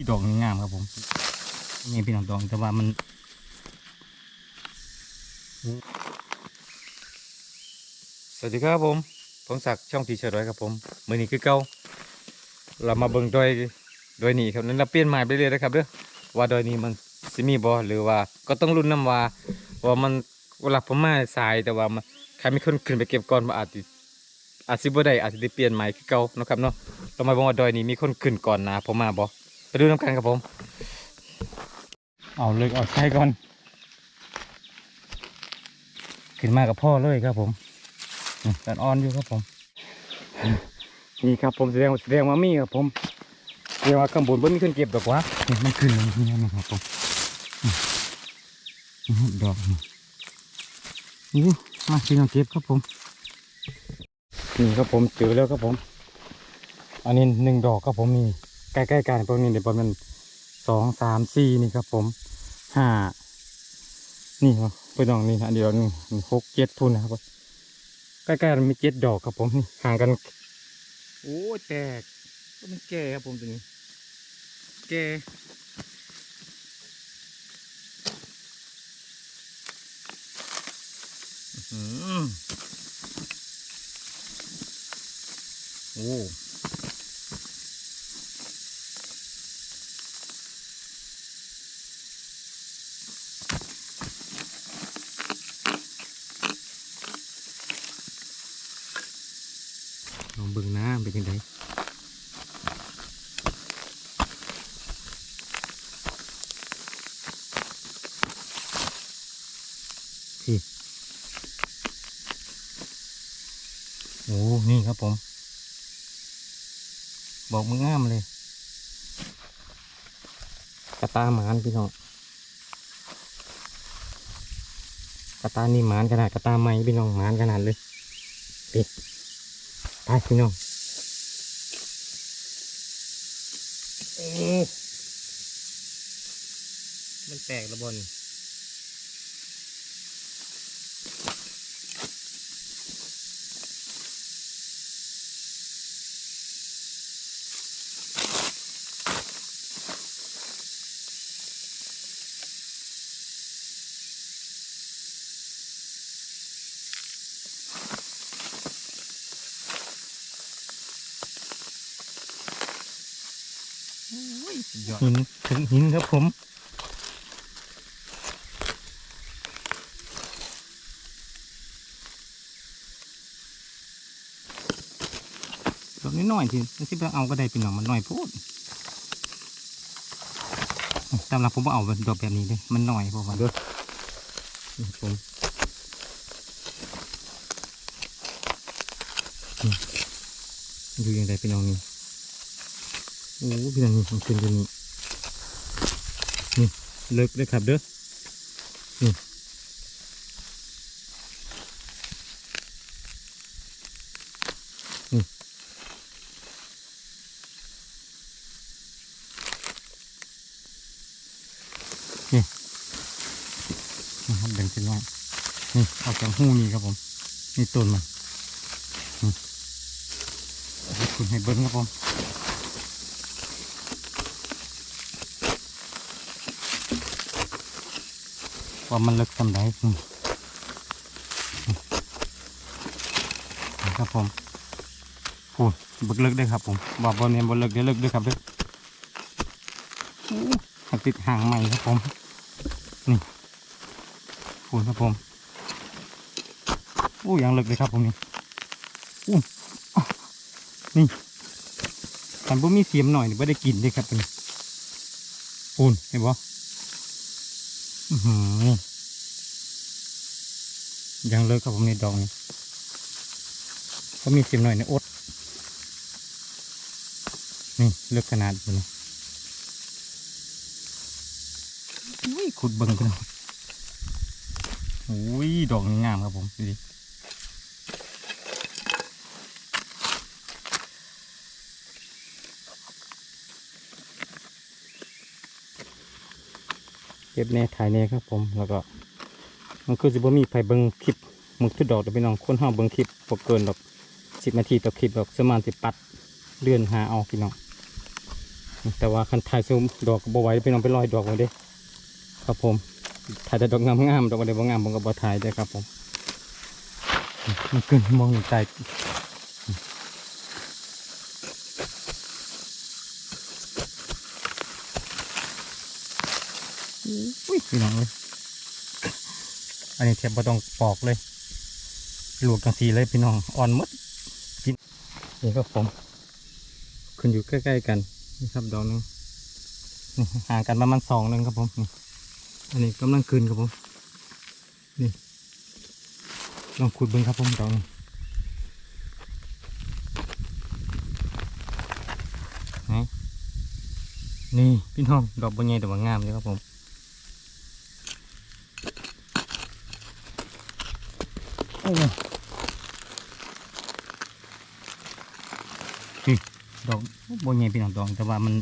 ที่ดอกงามครับผมนี่พี่น้องดอกแต่ว่ามันสวัสดีครับผมพงศักดิ์ช่องทีเฉดไว้ครับผมมือนี้คือเก่าเรามาเบิ่งดอยดอยนี้ครับนั้นเราเปลี่ยนใหม่ไปเรื่อยๆนะครับเด้อว่าดอยนี้มันสิมีบ่หรือว่าก็ต้องลุ้นน้ำว่าว่ามันเวลาผมมาสายแต่ว่ามันใครมีคนขึ้นไปเก็บก่อนมาอาจจะอาจสิบ่ได้อาจจะได้เปลี่ยนใหม่คือเก่านะครับเนาะเรามาบอกว่าดอยนี้มีคนขึ้นก่อนนะผมมาบ่ ไปดูน้ำกันครับผม เอาเลยเอาใช้ก่อน ขึ้นมากับพ่อเลยครับผมตัดอ่อนอยู่ครับผม นี่ครับผมแสดงแสดงว่ามีครับผมแสดงว่าข้างบนบ่มีคนเก็บดอกวะมันขึ้นแล้วนี่นะครับผมดอกนี่มาพี่น้องเก็บครับผมนี่ครับผมเจอแล้วครับผม อันนี้หนึ่งดอกครับผมนี่ ใกล้ๆกันพวกนี้เดี๋ยวประมาณสองสามสี่นี่ครับผมห้านี่ครับไปดองนี่อันเดี๋ยวนี่หกเจ็ดทุนนะครับใกล้ๆมันมีเจ็ดดอกครับผมนี่ห่างกันโอ้แตกก็มันแก่ครับผมตัวนี้แก่อื้อหือโอ้ลองเบิ่งน้ำเป็นยังไงพี่โอ้นี่ครับผม บอกมืองามเลย กระตาหมานพี่น้องกระตานี่หมานขนาดกระตาไม้พี่น้องหมานขนาดเลยปิดไปพี่น้องโอ้ มันแตกระบน หินถึงหินครับผมดอกนิดหน่อยทีไม่ใช่ไปเอาก็ได้เป็นหนองมันหน่อยพูดสำหรับผมว่าเอาดอกแบบนี้เลยมันหน่อยพราะว่าด้อนี่ผมอยู่ยังไงเป็นหนองนี้ โอ้พี่น้องนี่มันขึ้นตรงนี้นี่เลิกเลยครับเด้อนี่นะครับแบ่งเป็นน้อยนี่เอาจากหูนี่ครับผมนี่ต้นมันนี่คุณให้เบิ้งครับผม ว่ามันลึกสำไดอืมครับผมโอ้บึกลึกด้วยครับผมบอกบอลเนี่ยบอลลึกเดี๋ยวลึกด้วยครับเด้วยหักติดห่างใหม่ครับผมนี่ปูนครับผมโอ้ยังลึกเลยครับผมนี่อู้นี่คันบ่มีเสียมหน่อยนี่ไม่ได้กินเลยครับนี่ปูนเห็นบ่อื้อหือ ยังเลิกครับผมในดอกนี่เขามีเสียมหน่อยในอด นี่เลือกขนาดอยู่นะอุ้ยขุดเบิ่งกันอุ้ย ดอกงามครับผมดูดิ เก็บแน่ถ่ายแน่ครับผมแล้วก็ มันคือสิบ่มีไผเบิ่งคลิปมึงทุดดอกเดี๋ยวไปน้องคนห้าเบิ่งคลิปบ่เกินดอกสิบนาทีต่อคลิปดอกสมานสิปัดเลื่อนหาเอาพี่น้องแต่ว่าคันถ่ายซูมดอกก็บ่ไหวพี่น้องไปลอยดอกไว้เด้ครับผมถ่ายแต่ดอกงามๆดอกอะไรบ่งามผมก็บ่ถ่ายเด้ครับผมมันขึ้นมองอยู่ใต้อุ้ย พี่น้องเลยอันนี้เทียบบ่ต้องปอกเลยหลวกจังสีเลยพี่น้องอ่อนมดกินนี่ครับผมขึ้นอยู่ใกล้ๆกันนี่ครับดอกหนึงห่างกันประมาณสองนึงครับผมอันนี้กำลังขึ้นครับผมนี่ลองขุดเบิ้งครับผมดอกหนึ่งนี่พี่น้องดอกบนใหญ่แต่ว่างามเลยครับผมโอ้นี่ ดอกบนใหญ่พี่น้องดอกแต่ว่ามัน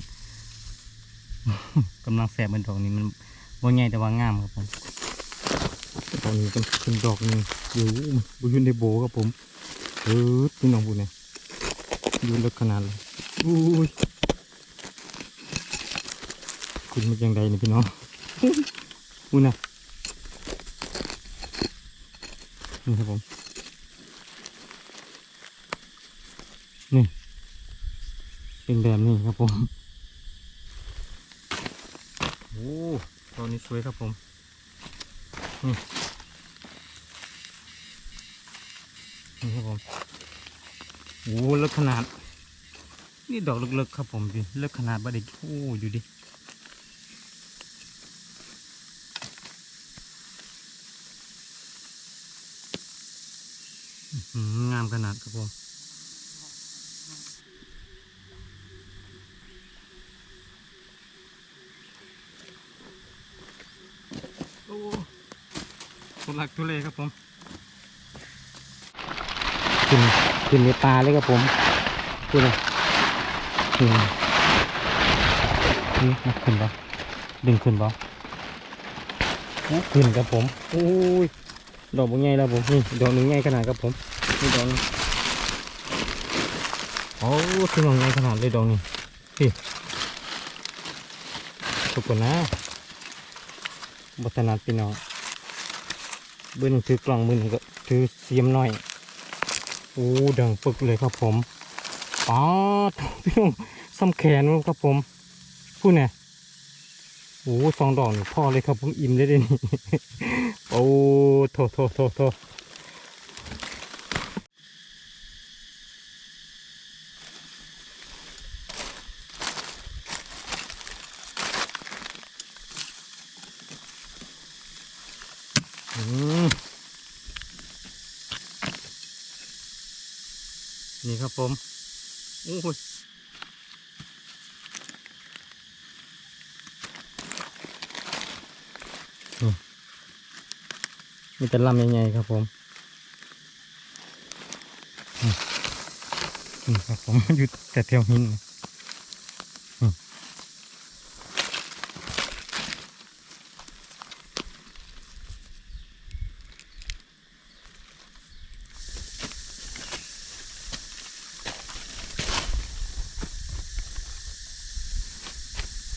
กำลังแสบเป็นดอกนี้มันบนใหญ่แต่ว่างามครับผมดอกนี้เป็นเป็นดอกหนึงอยู่บุญในโบครับผมเออพี่น้องบุญเนี่ยอยู่ลึกขนาดเลยอุ้ยคุณมันยังไงเนี่ยพี่น้องบุญนะ นี่ครับผมนี่เป็นแบบนี้ครับผมโอ้ตอนนี้สวยครับผมนี่นี่ครับผมโอ้เลิกขนาด นี่ดอกเล็กๆครับผมดิเลิกขนาดบ่ได้โอ้อยู่ดิ อื้อ ขนาดครับผมโอ้ทุลักทุเลครับผมขึ้นขึ้นในปลาเลยครับผมขึ้นเลยขึ้นนี่มาขึ้นบ่ดึงขึ้นบ่ขึ้นครับผมโอ้ยดอกบางใหญ่แล้วผมนี่ดอกหนึ่งใหญ่ขนาดครับผม นี่ดอกหนึงโอ้ขึ้นดอกใหญ่ขนาดเลยดอกนี้พี่ทุกคนนะบัตนาดพี่น้องเบิ้ลงถือกล่องมือหนึ่งก็ถือเสียมหน่อยโอ้ดังปึกเลยครับผมอ๋อพี่น้องซ้ำแขนครับผมพูดเนี่ยโอ้สองดอกนี่พ่อเลยครับผมอิ่มเลยเดี๋ยวนี้โอ้โถโถโถโถอืม นี่ครับผมโอ้ยมีแต่ลำใหญ่ๆครับผมนี่ครับผมอยู่แต่เที่ยวหินนี่นี่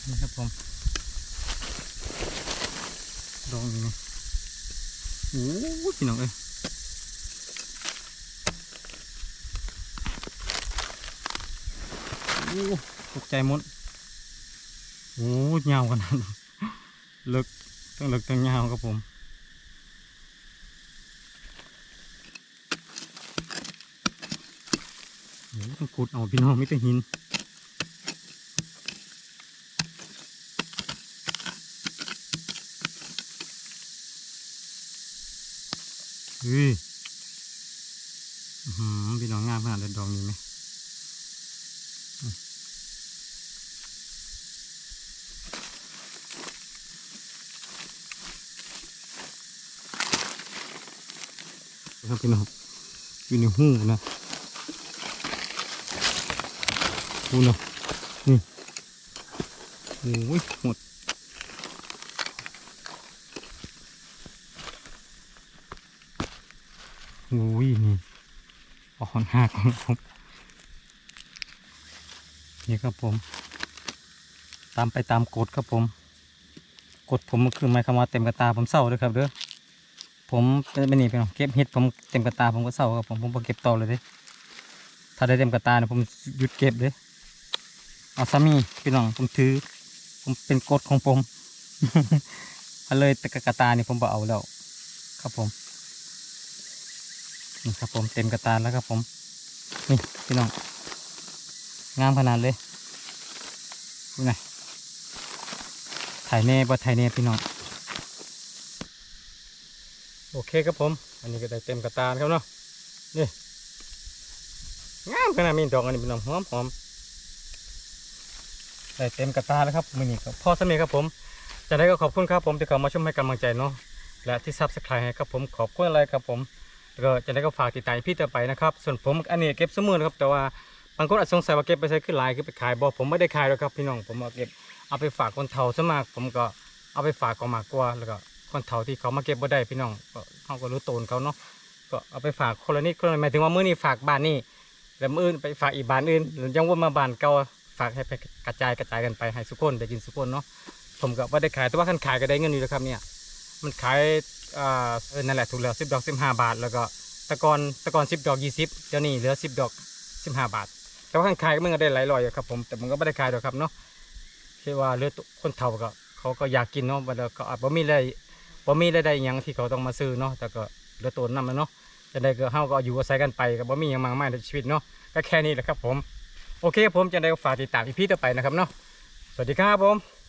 นี่ครับผมดองนี่ โอ้พี่น้องเอ้ยโอ้ตกใจมดโอ้ยยาวขนาดนั้นเลิกต้องเลิกตั้งยาวครับผมโอ้ต้องขุดเอาพี่น้องไม่แต่หิน เฮ้ยอื้อหือพี่น้องงามขนาดเลยดดอกนี้ไหมอืมครับพี่น้องอยู่ในหูนะหูเนาะนี่โอ้ยหมด อุ้ยนี่อ่อนหักของผมนี่ครับผม ตามไปตามกฎครับผม กฎผมก็คือหมายความว่าเต็มกระตาผมเศร้าเลยครับเด้อผมเป็นนี่พี่น้องเก็บเห็ดผมเต็มกระตาผมก็เศร้าครับผมผมบ่เก็บต่อเลยเด้ถ้าได้เต็มกระตาเนี่ยผมหยุดเก็บเด้เอาซามีพี่น้องผมถือ ผมเป็นกฎของผมเอเลยต่กระตานี่ผมบ่เอาแล้ว ครับผม นี่ครับผมเต็มกระตาแล้วครับผม นี่พี่น้อง งามขนาดเลยดูหน่อยถ่ายแน่บ่ถ่ายแน่พี่น้อง โอเคครับผม อันนี้ก็ได้เต็มกระตาครับเนาะ นี่ งามขนาดมีดอกอันนี้พี่น้องหอมหอมได้เต็มกระตาแล้วครับมือนี้ครับพ่อสมีครับผมจะได้ก็ขอบคุณครับผมที่เข้ามาชมให้กำลังใจเนาะและที่ซับสไครต์ให้ครับผมขอบคุณอะไรครับผม แล้วก็จะได้ก็ฝากติดตามพี่ต่อไปนะครับ ส่วนผมอันนี้เก็บสมุนครับ แต่ว่าบางคนอาจสงสัยว่าเก็บไปใช้ขึ้นลายคือไปขายบอกผมไม่ได้ขายหรอกครับพี่น้องผมเอาเก็บเอาไปฝากคนเฒ่าซะมาก ผมก็เอาไปฝากก็มากกว่าแล้วก็คนเฒ่าที่เขามาเก็บบ่ได้พี่น้องก็เขาก็รู้ตนเขาเนาะก็เอาไปฝากคนละนิดคนละหมายถึงว่ามื้อนี้ฝากบ้านนี่แล้วมื้ออื่นไปฝากอีกบ้านอื่นหรือยังวนมาบ้านเก่าฝากให้ไปกระจายกระจายกันไปให้สุกคนได้กินสุกคนเนาะผมก็ว่าได้ขายแต่ว่าคันขายก็ได้เงินอยู่แล้วครับเนี่ยมันขาย อ่าเออนั่นแหละถูกแล้วสิบดอกสิบห้าบาท แล้วก็ตะกอนตะกอนสิบดอกยี่สิบเดี๋ยวนี้เหลือสิบดอกสิบห้าบาท แต่ว่าขางขายก็มันก็ได้หลายร้อยอยู่ครับผมแต่มันก็ไม่ได้ขายหรอกครับเนาะคือว่าเลือตัวคนเฒ่าก็ เขาก็อยากกินเนาะแล้วก็อาจบ่มีอะไรบ่มีอะไรใดหยังที่เขาต้องมาซื้อเนาะแต่ก็เหลือตัวนั่นมันเนาะจะได้ก็เฮาก็อยู่อาศัยกันไปก็บ่มีหยังมากมายในชีวิตเนาะก็แค่นี้แหละครับผม โอเคครับผมจะได้ฝากติดตามอีพีต่อไปนะครับเนาะสวัสดีครับผม